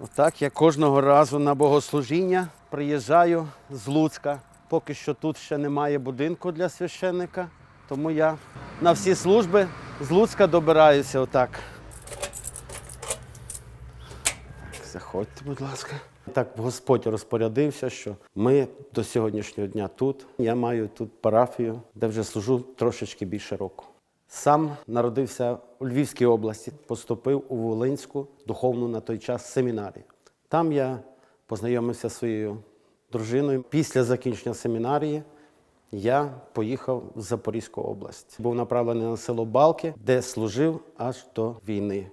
Отак я кожного разу на богослужіння приїжджаю з Луцька. Поки що тут ще немає будинку для священника, тому я на всі служби з Луцька добираюся отак. Заходьте, будь ласка. Так Господь розпорядився, що ми до сьогоднішнього дня тут. Я маю тут парафію, де вже служу трошечки більше року. Сам народився у Львівській області, поступив у Волинську духовну на той час семінарію. Там я познайомився зі своєю дружиною. Після закінчення семінарії я поїхав в Запорізьку область. Був направлений на село Балки, де служив аж до війни.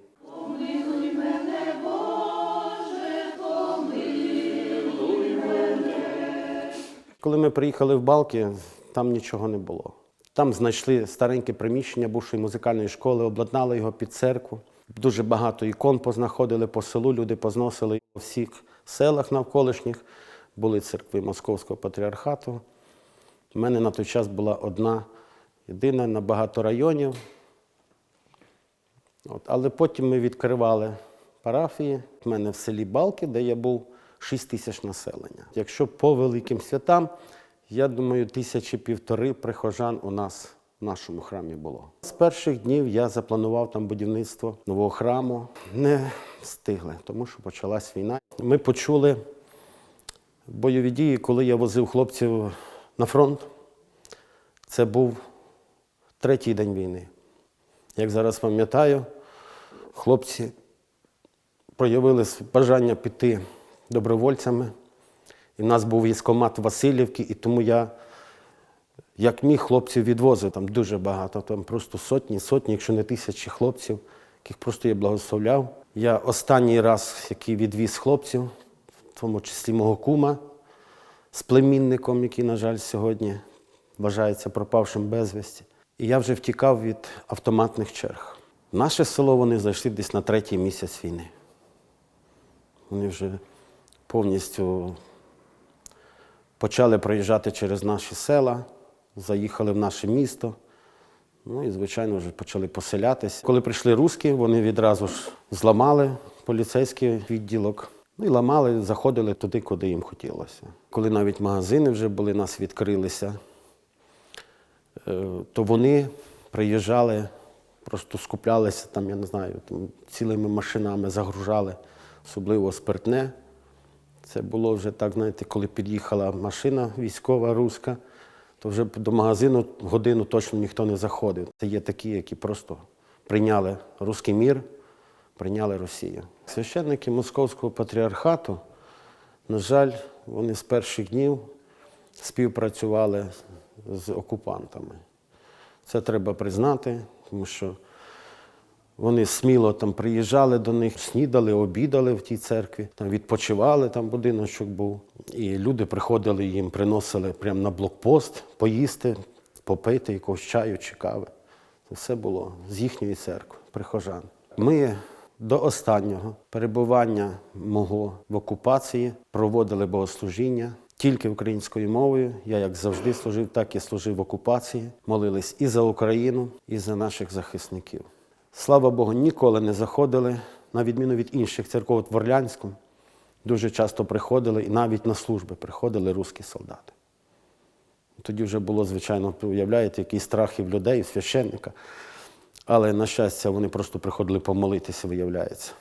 Коли ми приїхали в Балки, там нічого не було. Там знайшли стареньке приміщення бувшої музикальної школи, обладнали його під церкву. Дуже багато ікон познаходили по селу, люди позносили у всіх селах навколишніх. Були церкви Московського патріархату. У мене на той час була одна єдина на багато районів. От. Але потім ми відкривали парафії. У мене в селі Балки, де я був 6 тисяч населення. Якщо по великим святам, я думаю, тисячі півтори прихожан у нас в нашому храмі було. З перших днів я запланував там будівництво нового храму. Не встигли, тому що почалась війна. Ми почули бойові дії, коли я возив хлопців на фронт. Це був третій день війни. Як зараз пам'ятаю, хлопці проявили бажання піти добровольцями. І в нас був військомат Васильівки, і тому я, як міг, хлопців відвозив там дуже багато, там просто сотні, сотні, якщо не тисячі хлопців, яких просто я благословляв. Я останній раз, який відвіз хлопців, в тому числі мого кума, з племінником, який, на жаль, сьогодні вважається пропавшим безвісті. І я вже втікав від автоматних черг. Наше село вони зайшли десь на третій місяць війни. Вони вже повністю почали проїжджати через наші села, заїхали в наше місто. Ну і, звичайно, вже почали поселятися. Коли прийшли русські, вони відразу ж зламали поліцейський відділок. Ну і ламали, заходили туди, куди їм хотілося. Коли навіть магазини вже були, нас відкрилися, е, то вони приїжджали, просто скуплялися там, я не знаю, там, цілими машинами загружали, особливо спиртне. Це було вже так, знаєте, коли під'їхала машина військова руська, то вже до магазину годину точно ніхто не заходив. Це є такі, які просто прийняли руський мір, прийняли Росію. Священники Московського патріархату, на жаль, вони з перших днів співпрацювали з окупантами. Це треба признати, тому що вони сміло там приїжджали до них, снідали, обідали в тій церкві, там відпочивали, там будиночок був. І люди приходили їм, приносили прямо на блокпост поїсти, попити якогось чаю чи кави. Це все було з їхньої церкви, прихожан. Ми до останнього перебування мого в окупації проводили богослужіння тільки українською мовою. Я, як завжди, служив, так і служив в окупації. Молились і за Україну, і за наших захисників. Слава Богу, ніколи не заходили, на відміну від інших церков в Орлянську, дуже часто приходили і навіть на служби приходили русські солдати. Тоді вже було, звичайно, уявляєте, який страх і в людей, і в священника. Але, на щастя, вони просто приходили помолитися, виявляється,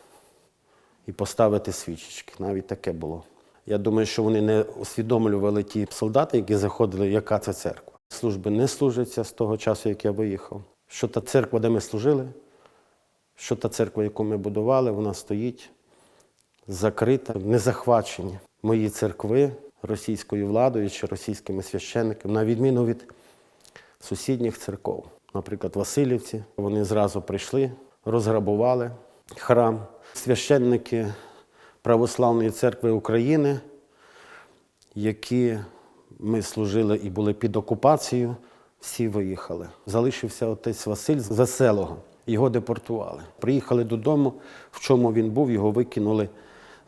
і поставити свічечки. Навіть таке було. Я думаю, що вони не усвідомлювали ті солдати, які заходили, яка це церква. Служби не служаться з того часу, як я виїхав. Що та церква, де ми служили, що та церква, яку ми будували, вона стоїть закрита, не захвачені мої церкви російською владою чи російськими священниками, на відміну від сусідніх церков. Наприклад, Васильівці, вони зразу прийшли, розграбували храм. Священники Православної церкви України, які ми служили і були під окупацією, всі виїхали. Залишився отець Василь з Веселого. Його депортували. Приїхали додому, в чому він був, його викинули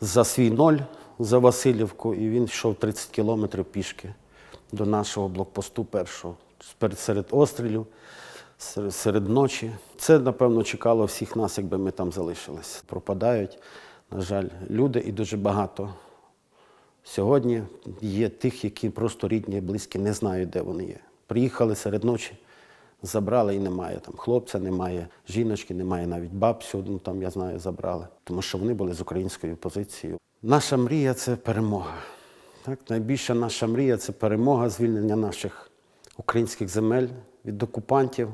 за свій ноль за Васильівку, і він йшов 30 кілометрів пішки до нашого блокпосту першого, серед, острілів, серед, ночі. Це, напевно, чекало всіх нас, якби ми там залишились. Пропадають на жаль, люди і дуже багато. Сьогодні є тих, які просто рідні, близькі не знають, де вони є. Приїхали серед ночі, забрали і немає. Там хлопця немає, жіночки немає, навіть бабцю, ну там я знаю, забрали. Тому що вони були з українською позицією. Наша мрія це перемога. Так? Найбільша наша мрія це перемога, звільнення наших українських земель від окупантів,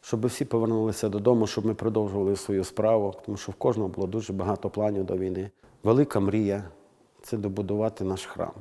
щоб всі повернулися додому, щоб ми продовжували свою справу, тому що в кожного було дуже багато планів до війни. Велика мрія це добудувати наш храм.